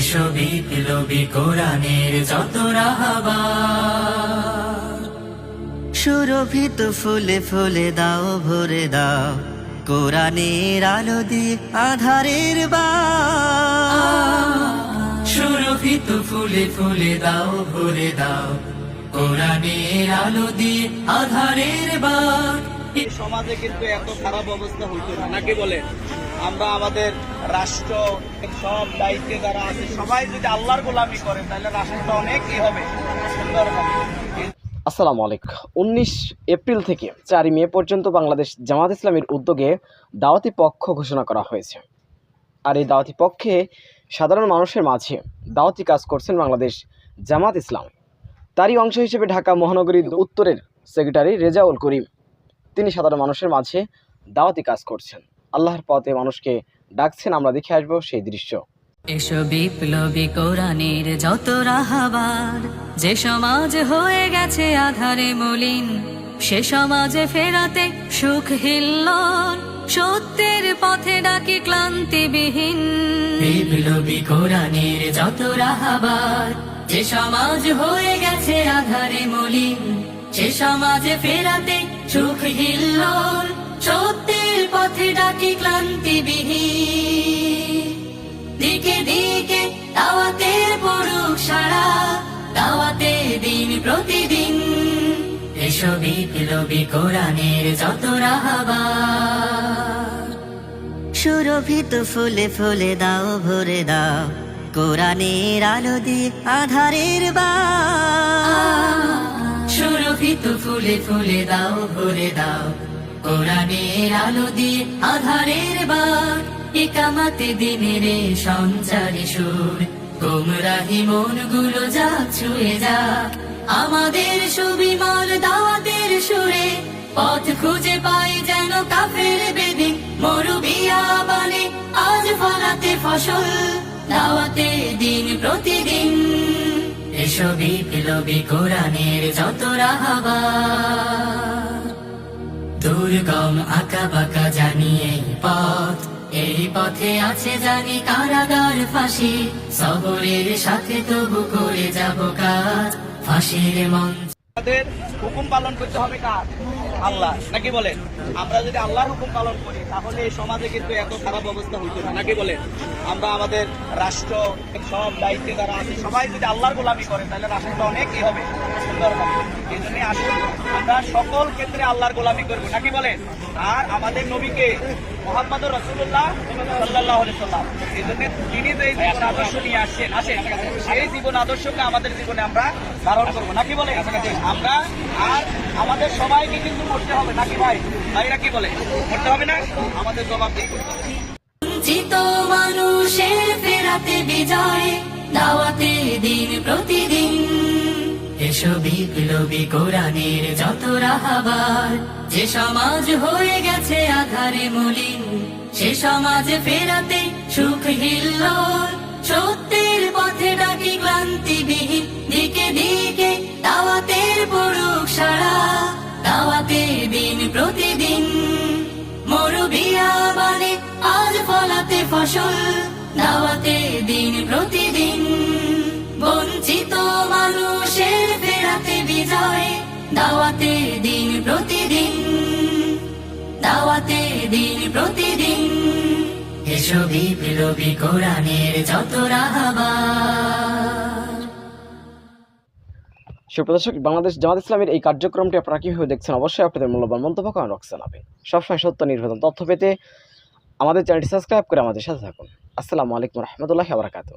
বিপ্লবী কোরআনের যত রাহাবা সুরভিত ফুলে ফুলে দাও ভরে দাও কোরআনের আলো দিয়ে আধারের বা সুরভিত ফুলে ফুলে দাও ভরে দাও কোরআনের আলো দিয়ে আধারের এই সমাজে কিন্তু এত খারাপ অবস্থা হইতো না। নাকি বলেন আমরা আমাদের রাষ্ট্র, সব দায়িত্বে যারা আছে, সবাই যদি আল্লাহর গোলামি করেন তাহলে রাষ্ট্রটা অনেক ই হবে। সুন্দর হবে। আসসালামু আলাইকুম। উনিশ এপ্রিল থেকে চারই মে পর্যন্ত বাংলাদেশ জামাত ইসলামের উদ্যোগে দাওয়াতি পক্ষ ঘোষণা করা হয়েছে। আর এই দাওয়াতি পক্ষে সাধারণ মানুষের মাঝে দাওয়াতি কাজ করছেন বাংলাদেশ জামাত ইসলাম। তারই অংশ হিসেবে ঢাকা মহানগরীর উত্তরের সেক্রেটারি রেজাউল করিম। তিনি সাধারণ মানুষের মাঝে দাওয়াতি কাজ করছেন। আল্লাহর পথে মানুষকে ডাকছেন আমরা দেখে আসব সেই দৃশ্য। এসো বিপ্লবী কোরআনের যত রাহাবার যে সমাজ হয়ে গেছে আধারে মলিন সে সমাজে ফেরাতে সুখ হিল্লন সত্যের পথে ডাকি ক্লান্তিবিহীন। বিপ্লবী কোরআনের যত রাহাবার যে সমাজ হয়ে গেছে আধারে মলিন সে সমাজে ফেরাতে সুখ হিল্লন সত্যের পথে ডাকি ক্লান্তিবিহীন। দিকে দিকে দাওয়াতের পড়ুক সারা, দাওয়াতে দিন প্রতিদিন। এসো বিপ্লবী কোরআনের যত রাহাবার। সুরভিত ফুলে ফুলে দাও, ভরে দাও, কোরআনের আলো দিয়ে আধারের বা সুরভিত ফুলে ফুলে দাও, ভরে দাও। কোরআনের আলো দিয়ে আধারের বাট একামাতে দিনের সঞ্চারে সুর। গুমরাহি মনগুলো যা ছুঁয়ে যা, আমাদের সুবিমল দাওয়াতের সুরে। পথ খুঁজে পাই যেন কাফের বেদিন মরুবিয়া বানে, আজ ফলাতে ফসল, দাওয়াতে দিন প্রতিদিন। বিপ্লবী কোরআনের যত দুর্গম আঁকা বাঁকা জানি এই পথ, এই পথে আছে জানি কারাগার ফাঁসি। সবরের সাথে তবু করে যাব কাজ, ফাঁসির মঞ্চ আমাদের হুকুম পালন করতে হবে কার? আল্লাহ। নাকি বলেন? আমরা যদি আল্লাহর হুকুম পালন করি, তাহলে এই সমাজে কিন্তু এত খারাপ অবস্থা হইতো না। নাকি বলেন? আমরা আমাদের রাষ্ট্র, সব দায়িত্বে যারা আছে, সবাই যদি আল্লাহর গোলামি করে, তাহলে রাষ্ট্রটা অনেক হবে? সুন্দর হবে। এই জন্য আসুন, আমরা সকল ক্ষেত্রে আল্লাহর গোলামি করব। নাকি বলেন? আর আমাদের নবীকে মোহাম্মদ রসুল্লাহ সাল্লাহ সাল্লাম এই জন্য তিনি এই জীবন আদর্শ নিয়ে আসছেন আসেন। সেই জীবন আদর্শকে আমাদের জীবনে আমরা ধারণ করব। নাকি বলে? আমরা আর আমাদের সবাইকে কিন্তু করতে হবে। নাকি ভাই? ভাইরা কি বলে? করতে হবে না? আমাদের জবাব দিয়ে করতে হবে মানুষের ফেরাতে বিজয় দাওয়াতে দিন প্রতিদিন। এসো বিপ্লবী কোরআনের যত রাহাবার, যে সমাজ হয়ে গেছে আধারে মলিন, সে সমাজ ফেরাতে সুখ হিল্লোল। সত্যের পথে ডাকি ক্লান্তিবিহীন, দিকে দিকে দাওয়াতের পড়ুক সারা দাওয়াতে দিন প্রতিদিন। মরুবিয়া বানে আজ ফলাতে ফসল দাওয়াতে দিন প্রতিদিন। বঞ্চিত মানুষের ফেরাতে বিজয়, দাওয়াতে দিন প্রতিদিন, দাওয়াতে দিন প্রতিদিন। এসো বিপ্লবী কোরআনের যত রাহাবার। সুপ্রদর্শক বাংলাদেশ জামাত ইসলামের এই কার্যক্রমটি আপনারা কীভাবে দেখছেন? অবশ্যই আপনাদের মূল্যবান মন্তব্য কমেন্ট বক্সে জানাবেন। সবসময় সত্য নির্ভেদন তথ্য পেতে আমাদের চ্যানেলটি সাবস্ক্রাইব করে আমাদের সাথে থাকুন। আসসালামু আলাইকুম রহমতুল্লাহ আবরাকাতু